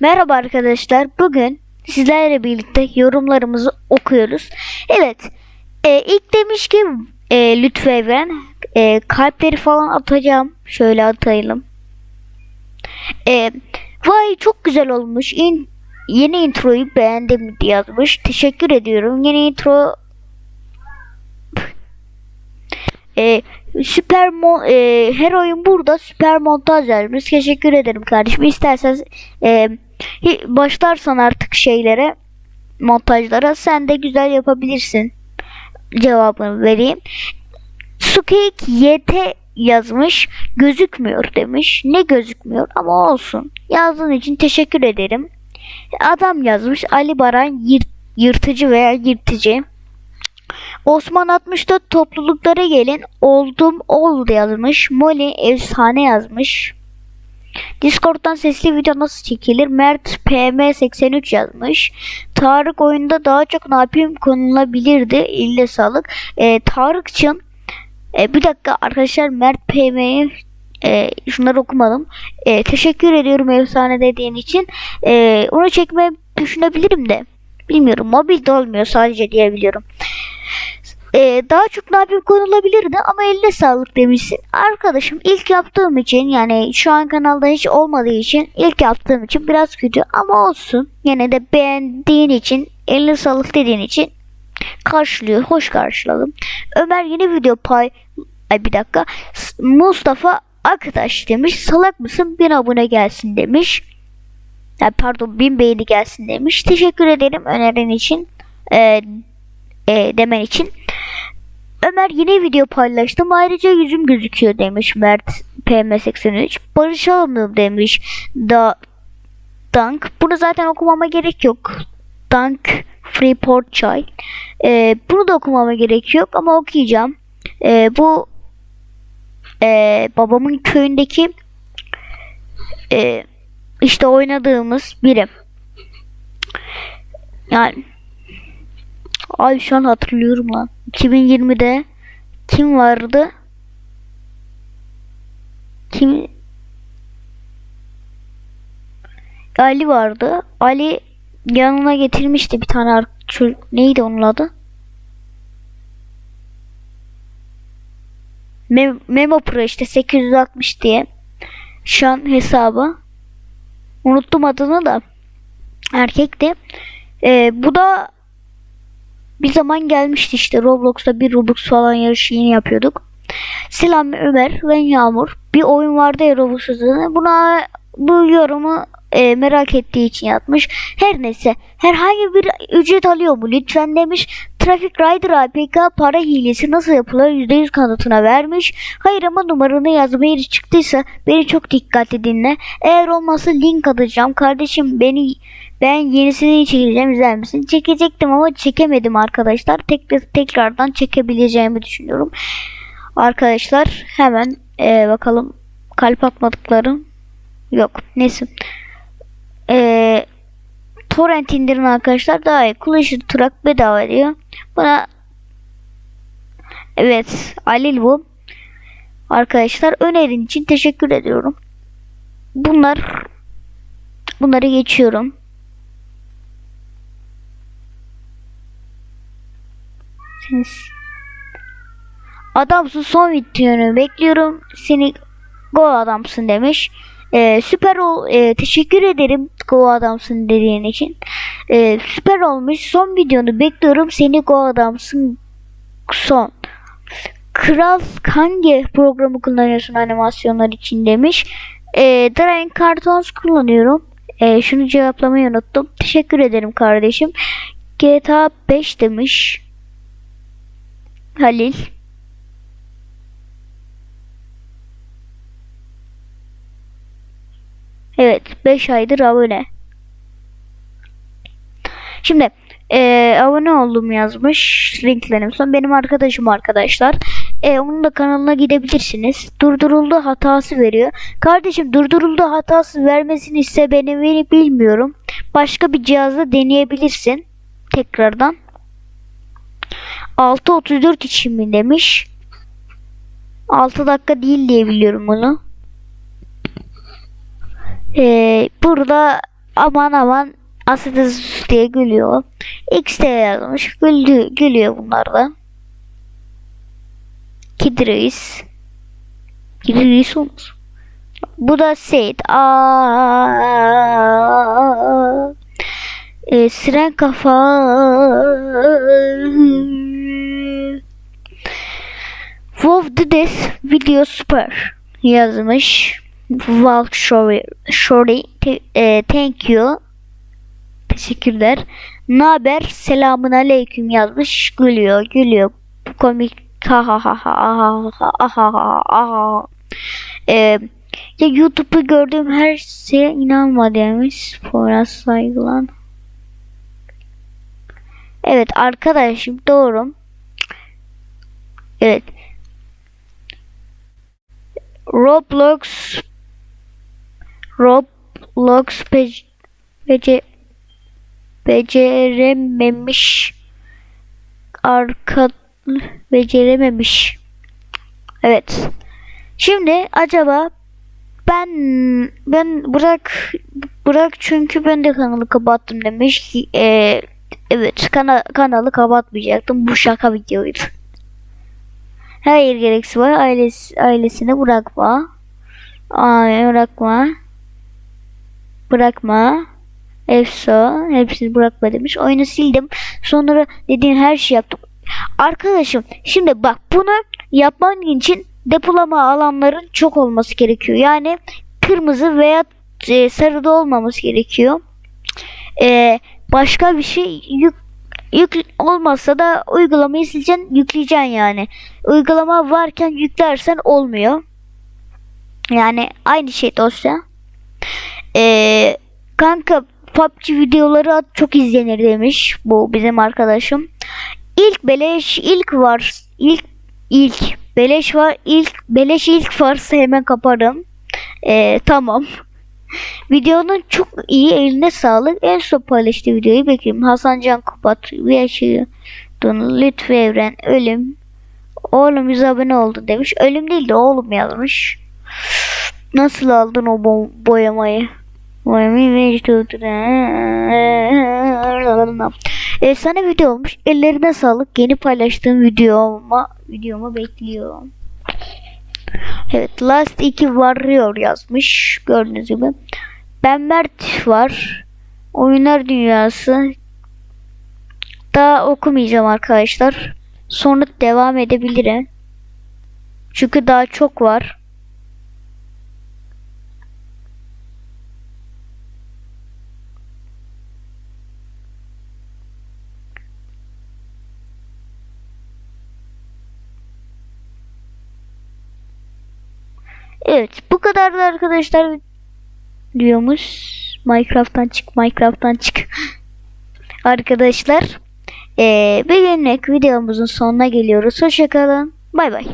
Merhaba arkadaşlar. Bugün sizlerle birlikte yorumlarımızı okuyoruz. Evet. e, ilk demiş ki e, lütfen e, kalpleri falan atacağım. Şöyle atayalım. E, vay çok güzel olmuş. İn, yeni introyu beğendim diye yazmış. Teşekkür ediyorum. Yeni intro e, süper mo e, her oyun burada süper montaj yazmış. Teşekkür ederim kardeşim. İsterseniz e, başlarsan artık şeylere montajlara sen de güzel yapabilirsin. Cevabını vereyim. Sukeyk YT yazmış. Gözükmüyor demiş. Ne gözükmüyor ama olsun. Yazdığın için teşekkür ederim. Adam yazmış. Ali Baran yırt- yırtıcı veya yırtıcı. Osman 64 topluluklara gelin. Oldum ol yazmış. Molly efsane yazmış. Discord'dan sesli video nasıl çekilir? Mert PM83 yazmış. Tarık oyunda daha çok ne yapayım konulabilirdi. İlle sağlık. Ee, Tarık'cığım e, bir dakika arkadaşlar Mert PM'yi e, şunları okumadım. E, teşekkür ediyorum efsane dediğin için. E, onu çekmeyi düşünebilirim de. Bilmiyorum. Mobil de olmuyor sadece diyebiliyorum. Ee, daha çok yapayım konulabilirdi ama eline sağlık demişsin. Arkadaşım ilk yaptığım için yani şu an kanalda hiç olmadığı için ilk yaptığım için biraz kötü ama olsun. Yine de beğendiğin için eline sağlık dediğin için karşılıyor. Hoş karşıladım. Ömer yeni video pay... Ay bir dakika. Mustafa Aktaş demiş. Salak mısın? Bir abone gelsin demiş. Ya pardon bin beğeni gelsin demiş. Teşekkür ederim önerin için. Ee, e, demen için. Ömer yeni video paylaştım. Ayrıca yüzüm gözüküyor demiş Mert PM83. Barışalım demiş da Dank. Bunu zaten okumama gerek yok. Dank Freeport Çay. Ee, bunu da okumama gerek yok ama okuyacağım. Ee, bu e, babamın köyündeki e, işte oynadığımız biri. Yani Ay şu an hatırlıyorum lan. 2020'de kim vardı? Kim? Ali vardı. Ali yanına getirmişti bir tane çocuk. Neydi onun adı? Mem Memo Pro işte 860 diye. Şu an hesabı. Unuttum adını da. Erkekti. Ee, bu da bir zaman gelmişti işte Roblox'ta bir Robux falan yarışı yeni yapıyorduk. Selam Ömer ben Yağmur. Bir oyun vardı ya Robux üzerine. Buna bu yorumu e, merak ettiği için yapmış. Her neyse herhangi bir ücret alıyor mu lütfen demiş. Traffic Rider APK para hilesi nasıl yapılır %100 kanıtına vermiş. Hayır ama numaranı yazma yeri çıktıysa beni çok dikkatli dinle. Eğer olmazsa link atacağım. Kardeşim beni ben yenisini çekeceğim izler misin? Çekecektim ama çekemedim arkadaşlar. Tekrar tekrardan çekebileceğimi düşünüyorum. Arkadaşlar hemen e, bakalım kalp atmadıklarım yok. Neyse. E, torrent indirin arkadaşlar daha iyi. Clasher Truck bedava diyor. Buna evet Alil bu. Arkadaşlar önerin için teşekkür ediyorum. Bunlar bunları geçiyorum. Seni Adamsın son videonu bekliyorum. Seni go adamsın demiş. Ee, süper ol. e, teşekkür ederim go adamsın dediğin için. Ee, süper olmuş. Son videonu bekliyorum. Seni go adamsın son. Kral hangi programı kullanıyorsun animasyonlar için demiş. Ee, Drawing Cartons kullanıyorum. Ee, şunu cevaplamayı unuttum. Teşekkür ederim kardeşim. GTA 5 demiş. Halil. Evet 5 aydır abone. Şimdi eee, abone oldum yazmış. Linklerim son. Benim arkadaşım arkadaşlar. Eee, onun da kanalına gidebilirsiniz. Durduruldu hatası veriyor. Kardeşim durduruldu hatası vermesini ise benim bilmiyorum. Başka bir cihazda deneyebilirsin. Tekrardan. 6.34 için mi demiş. 6 dakika değil diye biliyorum bunu. Ee, burada aman aman Asetes diye gülüyor. X diye yazmış. Güldü, gülüyor bunlar da. Kid Reis. Kid olmuş. Bu da Seyit. E, Siren kafa. Wolf Dides video super yazmış. Walk Shorty, Shorty te- e, thank you. Teşekkürler. Naber? Selamun aleyküm yazmış. Gülüyor, gülüyor. Bu komik. Ha ha ha ha ha ha ha ha ha. Ee, ya YouTube'da gördüğüm her şeye inanma demiş. Poyraz saygılan. Evet arkadaşım doğru. Evet. Roblox Roblox page, bece, becerememiş arka becerememiş. Evet. Şimdi acaba ben ben bırak bırak çünkü ben de kanalı kapattım demiş ki e, evet kana, kanalı kapatmayacaktım bu şaka videoydu. Hayır gereksiz var ailesi, ailesini bırakma. Ay bırakma. Bırakma. Efsa hepsini bırakma demiş. Oyunu sildim. Sonra dediğin her şeyi yaptım. Arkadaşım şimdi bak bunu yapman için depolama alanların çok olması gerekiyor. Yani kırmızı veya e, sarıda olmaması gerekiyor. E, başka bir şey yük, yük olmazsa da uygulamayı sileceksin, yükleyeceksin yani. Uygulama varken yüklersen olmuyor. Yani aynı şey dosya. E, kanka PUBG videoları çok izlenir demiş bu bizim arkadaşım. İlk beleş ilk var ilk ilk beleş var ilk beleş ilk varsa hemen kaparım. Ee, tamam. Videonun çok iyi eline sağlık. En son paylaştığı videoyu bekliyorum. Hasan Can Kupat bir yaşıyordun. Lütfü Evren ölüm. Oğlum 100 abone oldu demiş. Ölüm değil de oğlum yazmış. Nasıl aldın o bo- boyamayı? Boyamayı mecbur. Efsane video olmuş. Ellerine sağlık. Yeni paylaştığım videoma videomu bekliyor. Evet Last 2 Warrior yazmış. Gördüğünüz gibi. Ben Mert var. Oyunlar Dünyası. Daha okumayacağım arkadaşlar. Sonra devam edebilirim. Çünkü daha çok var. Evet bu kadardı arkadaşlar diyormuş. Minecraft'tan çık Minecraft'tan çık. arkadaşlar ee, bir günlük videomuzun sonuna geliyoruz. Hoşçakalın. Bay bay.